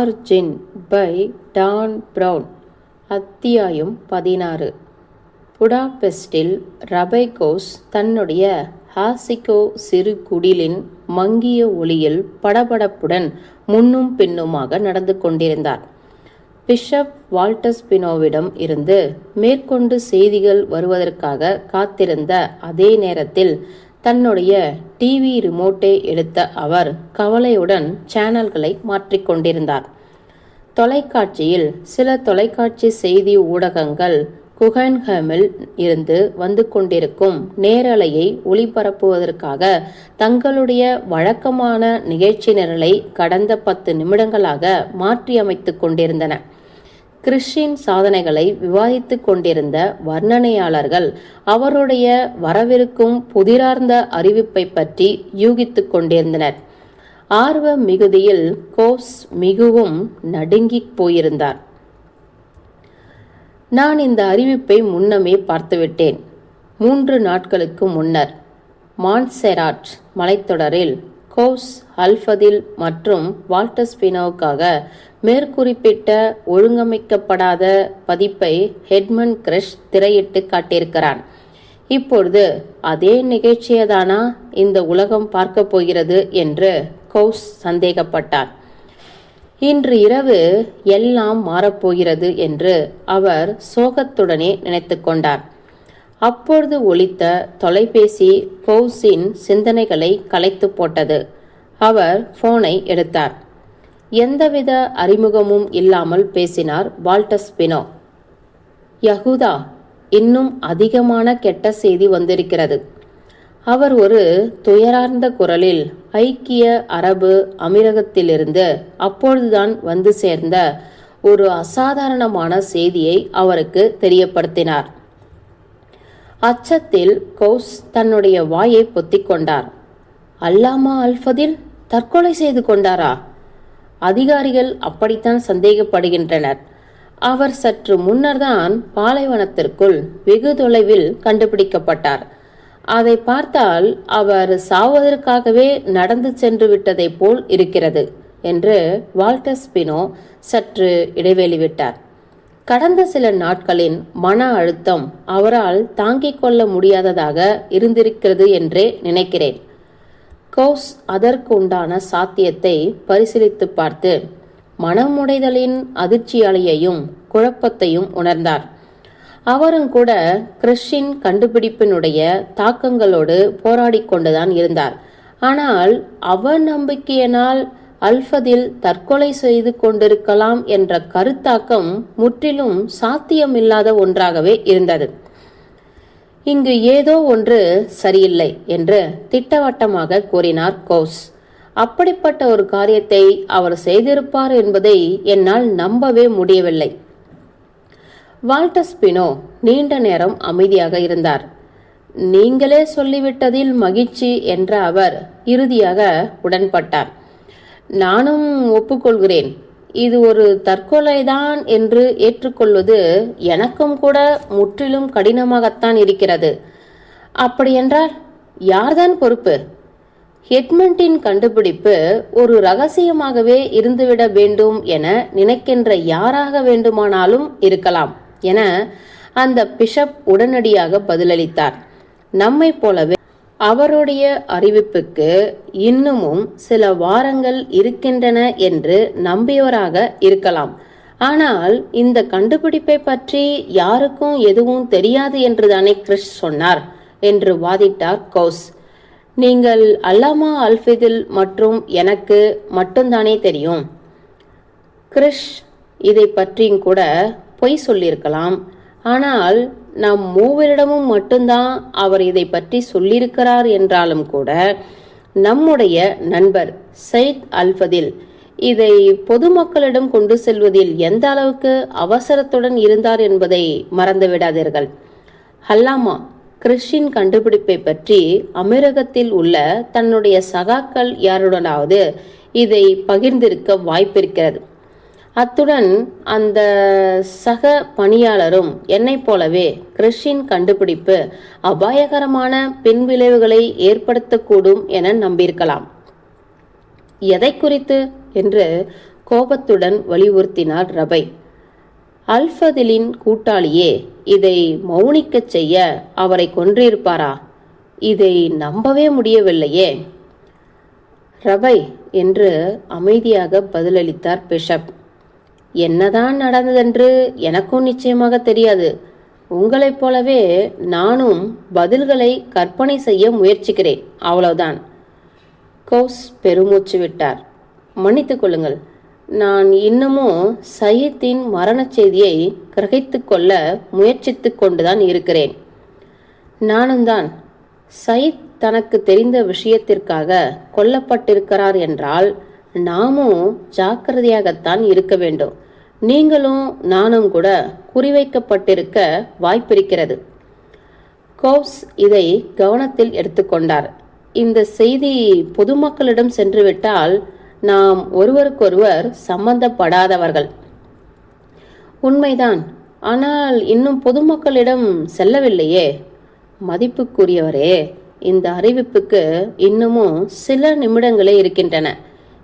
Jin by Don brown அத்தியாயம் பதினாறு. புடாபெஸ்டில் ரபைகோஸ் தன்னுடைய ஹாசிகோ சிறு குடிலின் மங்கிய ஒளியில் படபடப்புடன் முன்னும் பின்னுமாக நடந்து கொண்டிருந்தார். பிஷப் வால்டஸ்பினோவிடம் இருந்து மேற்கொண்டு செய்திகள் வருவதற்காக காத்திருந்த அதே நேரத்தில் தன்னுடைய டிவி ரிமோட்டை எடுத்த அவர் கவலையுடன் சேனல்களை மாற்றிக்கொண்டிருந்தார் தொலைக்காட்சியில் சில தொலைக்காட்சி செய்தி ஊடகங்கள் குகன்ஹமில் இருந்து வந்து கொண்டிருக்கும் நேரலையை ஒளிபரப்புவதற்காக தங்களுடைய வழக்கமான நிகழ்ச்சி நிரலை கடந்த பத்து நிமிடங்களாக மாற்றியமைத்துக் கொண்டிருந்தன. கிறிஸ்டின் சாதனைகளை விவாதித்துக் கொண்டிருந்த வர்ணனையாளர்கள் அவருடைய வரவிருக்கும் புதிரார்ந்த அறிவிப்பை பற்றி யூகித்துக் கொண்டிருந்தனர். ஆர்வ மிகுதியில் கோஸ் மிகவும் நடுங்கிப் போயிருந்தார். நான் இந்த அறிவிப்பை முன்னமே பார்த்துவிட்டேன். மூன்று நாட்களுக்கு முன்னர் மான்செராட் மலைத்தொடரில் கோஸ் அல்ஃபதில் மற்றும் வால்டஸ்பினோவுக்காக மேற்குறிப்பிட்ட ஒழுங்கமைக்கப்படாத பதிப்பை ஹெட்மன் கிரஷ் திரையிட்டு காட்டியிருக்கிறான். இப்பொழுது அதே நிகழ்ச்சியதானா? இந்த உலகம் பார்க்கப் போகிறது என்று கௌஸ் சந்தேகப்பட்டார். இன்று இரவு எல்லாம் மாறப்போகிறது என்று அவர் சோகத்துடனே நினைத்து கொண்டார். அப்பொழுது ஒலித்த தொலைபேசி கௌஸின் சிந்தனைகளை கலைத்து போட்டது. அவர் போனை எடுத்தார். எந்தவித அறிமுகமும் இல்லாமல் பேசினார் வால்டஸ் பினோ யகுதா இன்னும் அதிகமான கெட்ட செய்தி வந்திருக்கிறது. அவர் ஒரு துயரார்ந்த குரலில் ஐக்கிய அரபு அமீரகத்திலிருந்து அப்பொழுதுதான் வந்து சேர்ந்த ஒரு அசாதாரணமான செய்தியை அவருக்கு தெரியப்படுத்தினார். அச்சத்தில் கௌஸ் தன்னுடைய வாயை பொத்திக் கொண்டார். அல்லாமா அல்ஃபதில் தற்கொலை செய்து கொண்டாரா? அதிகாரிகள் அப்படித்தான் சந்தேகப்படுகின்றனர். அவர் சற்று முன்னர்தான் பாலைவனத்திற்குள் வெகு தொலைவில் கண்டுபிடிக்கப்பட்டார். அதை பார்த்தால் அவர் சாவதற்காகவே நடந்து சென்று விட்டதைப் போல் இருக்கிறது என்று வால்டர் ஸ்பினோ சற்று இடைவெளி விட்டார். கடந்த சில நாட்களின் மன அழுத்தம் அவரால் தாங்கிக் கொள்ள முடியாததாக இருந்திருக்கிறது என்றே நினைக்கிறேன். கௌஸ் அதற்கு உண்டான சாத்தியத்தை பரிசீலித்து பார்த்து மனமுடைதலின் அதிர்ச்சியாலையையும் குழப்பத்தையும் உணர்ந்தார். அவரும் கூட கிறிஸ்டின் கண்டுபிடிப்பினுடைய தாக்கங்களோடு போராடி கொண்டுதான் இருந்தார். ஆனால் அவநம்பிக்கையினால் அல்ஃபதில் தற்கொலை செய்து கொண்டிருக்கலாம் என்ற கருத்தாக்கம் முற்றிலும் சாத்தியமில்லாத ஒன்றாகவே இருந்தது. இங்கு ஏதோ ஒன்று சரியில்லை என்று திட்டவட்டமாக கூறினார் கோஸ். அப்படிப்பட்ட ஒரு காரியத்தை அவர் செய்திருப்பார் என்பதை என்னால் நம்பவே முடியவில்லை. வால்டஸ்பினோ நீண்ட நேரம் அமைதியாக இருந்தார். நீங்களே சொல்லிவிட்டதில் மகிழ்ச்சி என்ற அவர் இறுதியாக உடன்பட்டார். நானும் ஒப்புக்கொள்கிறேன். இது ஒரு தற்கொலைதான் என்று ஏற்றுக்கொள்வது எனக்கும் கூட முற்றிலும் கடினமாகத்தான் இருக்கிறது. அப்படியென்றால் யார்தான் பொறுப்பு? ஹெட்மண்டின் கண்டுபிடிப்பு ஒரு ரகசியமாகவே இருந்துவிட வேண்டும் என நினைக்கின்ற யாராக வேண்டுமானாலும் இருக்கலாம் என அந்த பிஷப் உடனடியாக பதிலளித்தார். நம்மை போலவே அவருடைய அறிவிப்புக்கு இன்னமும் சில வாரங்கள் இருக்கின்றன என்று நம்பியவராக இருக்கலாம். ஆனால் இந்த கண்டுபிடிப்பை பற்றி யாருக்கும் எதுவும் தெரியாது என்றுதானே கிறிஸ் சொன்னார் என்று வாதிட்டார் கௌஸ். நீங்கள் அல்லாமா அல்ஃபிதில் மற்றும் எனக்கு மட்டும்தானே தெரியும். கிறிஷ் இதை பற்றியும் கூட பொய் சொல்லியிருக்கலாம். ஆனால் நம் மூவரிடமும் மட்டும்தான் அவர் இதை பற்றி சொல்லியிருக்கிறார் என்றாலும் கூட நம்முடைய நண்பர் சயித் அல்ஃபதில் இதை பொதுமக்களிடம் கொண்டு செல்வதில் எந்த அளவுக்கு அவசரத்துடன் இருந்தார் என்பதை மறந்துவிடாதீர்கள். ஹல்லாமா கிறிஸ்டின் கண்டுபிடிப்பை பற்றி அமீரகத்தில் உள்ள தன்னுடைய சகாக்கள் யாருடனாவது இதை பகிர்ந்திருக்க வாய்ப்பிருக்கிறது. அத்துடன் அந்த சக பணியாளரும் என்னைப் போலவே கிறிஷின் கண்டுபிடிப்பு அபாயகரமான பின்விளைவுகளை ஏற்படுத்தக்கூடும் என நம்பியிருக்கலாம். எதை குறித்து? என்று கோபத்துடன் வலியுறுத்தினார் ரபை. அல்ஃபதிலின் கூட்டாளியே இதை மௌனிக்கச் செய்ய அவரை கொன்றிருப்பாரா? இதை நம்பவே முடியவில்லையே. ரபை என்று அமைதியாக பதிலளித்தார் பிஷப். என்னதான் நடந்ததென்று எனக்கும் நிச்சயமாக தெரியாது. உங்களைப் போலவே நானும் பதில்களை கற்பனை செய்ய முயற்சிக்கிறேன். அவ்வளவுதான். கௌஸ் பெருமூச்சு விட்டார். மன்னித்துக் கொள்ளுங்கள். நான் இன்னமும் சயீத்தின் மரணச் செய்தியை கிரகித்துக்கொள்ள முயற்சித்துக் கொண்டுதான் இருக்கிறேன். நானும் தான். சயித் தனக்கு தெரிந்த விஷயத்திற்காக கொல்லப்பட்டிருக்கிறார் என்றால் நாமும் ஜாக்கிரதையாகத்தான் இருக்க வேண்டும். நீங்களும் நானும் கூட குறிவைக்கப்பட்டிருக்க வாய்ப்பிருக்கிறது. கோவ்ஸ் இதை கவனத்தில் எடுத்துக்கொண்டார். இந்த செய்தி பொதுமக்களிடம் சென்றுவிட்டால் நாம் ஒருவருக்கொருவர் சம்பந்தப்படாதவர்கள். உண்மைதான். ஆனால் இன்னும் பொதுமக்களிடம் செல்லவில்லையே. மதிப்புக்குரியவரே இந்த அறிவிப்புக்கு இன்னமும் சில நிமிடங்களே இருக்கின்றன.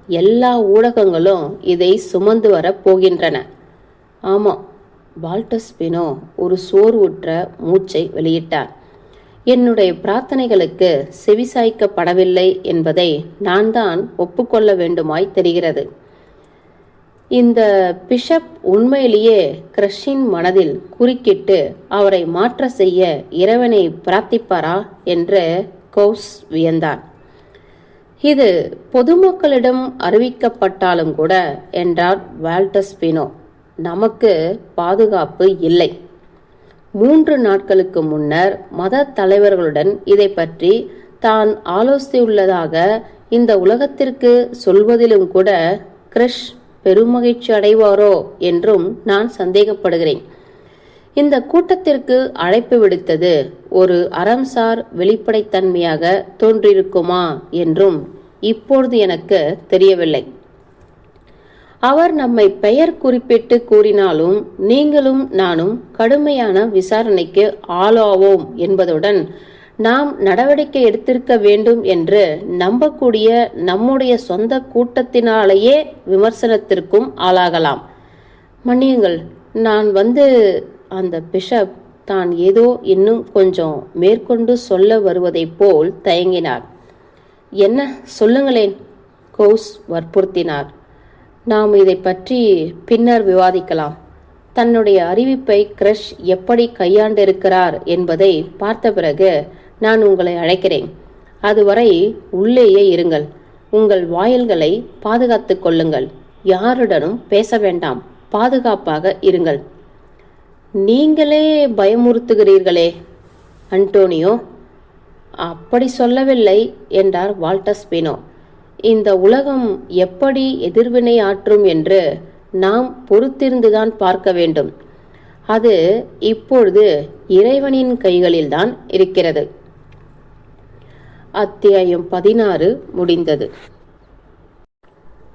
எல்லா ஊடகங்களும் இதை சுமந்து வரப் போகின்றன. ஆமாம் வால்டஸ்பினோ ஒரு சோர்வுற்ற மூச்சை வெளியிட்டார். என்னுடைய பிரார்த்தனைகளுக்கு செவிசாய்க்கப்படவில்லை என்பதை நான் தான் ஒப்புக்கொள்ள வேண்டுமாய் தெரிகிறது. இந்த பிஷப் உண்மையிலேயே கிரஷின் மனதில் குறுக்கிட்டு அவரை மாற்ற செய்ய இறைவனை பிரார்த்திப்பாரா என்று கௌஸ் வியந்தான் இது பொதுமக்களிடம் அறிவிக்கப்பட்டாலும் கூட என்றார் வால்டஸ் பினோ நமக்கு பாதுகாப்பு இல்லை. மூன்று நாட்களுக்கு முன்னர் மத தலைவர்களுடன் இதை பற்றி தான் ஆலோசித்துள்ளதாக இந்த உலகத்திற்கு சொல்வதிலும் கூட கிரஷ் பெருமகிழ்ச்சி அடைவாரோ என்றும் நான் சந்தேகப்படுகிறேன். இந்த கூட்டத்திற்கு அழைப்பு விடுத்தது. ஒரு அறம்சார் வெளிப்படைத்தன்மையாக தோன்றியிருக்குமா என்றும் இப்பொழுது எனக்கு தெரியவில்லை. அவர் நம்மை பெயர் குறிப்பிட்டு கூறினாலும் நீங்களும் நானும் கடுமையான விசாரணைக்கு ஆளாவோம் என்பதுடன் நாம் நடவடிக்கை எடுத்திருக்க வேண்டும் என்று நம்பக்கூடிய நம்முடைய சொந்த கூட்டத்தினாலேயே விமர்சனத்திற்கும் ஆளாகலாம். மன்னியுங்கள் நான் வந்து அந்த பிஷப் தான் ஏதோ இன்னும் கொஞ்சம் மேற்கொண்டு சொல்ல வருவதைப் போல் தயங்கினார். என்ன? சொல்லுங்களேன் கோஸ் வற்புறுத்தினார். நாம் இதை பற்றி பின்னர் விவாதிக்கலாம். தன்னுடைய அறிவிப்பை கிரஷ் எப்படி கையாண்டிருக்கிறார் என்பதை பார்த்த பிறகு நான் உங்களை அழைக்கிறேன். அதுவரை உள்ளேயே இருங்கள். உங்கள் வாயில்களை பாதுகாத்துக் கொள்ளுங்கள். யாருடனும் பேச வேண்டாம். பாதுகாப்பாக இருங்கள். நீங்களே பயமுறுத்துகிறீர்களே அன்டோனியோ அப்படி சொல்லவில்லை என்றார் வால்டர் ஸ்பினோ. இந்த உலகம் எப்படி எதிர்வினை ஆற்றும் என்று நாம் பொறுத்திருந்துதான் பார்க்க வேண்டும். அது இப்பொழுது இறைவனின் கைகளில்தான் இருக்கிறது. அத்தியாயம் பதினாறு முடிந்தது.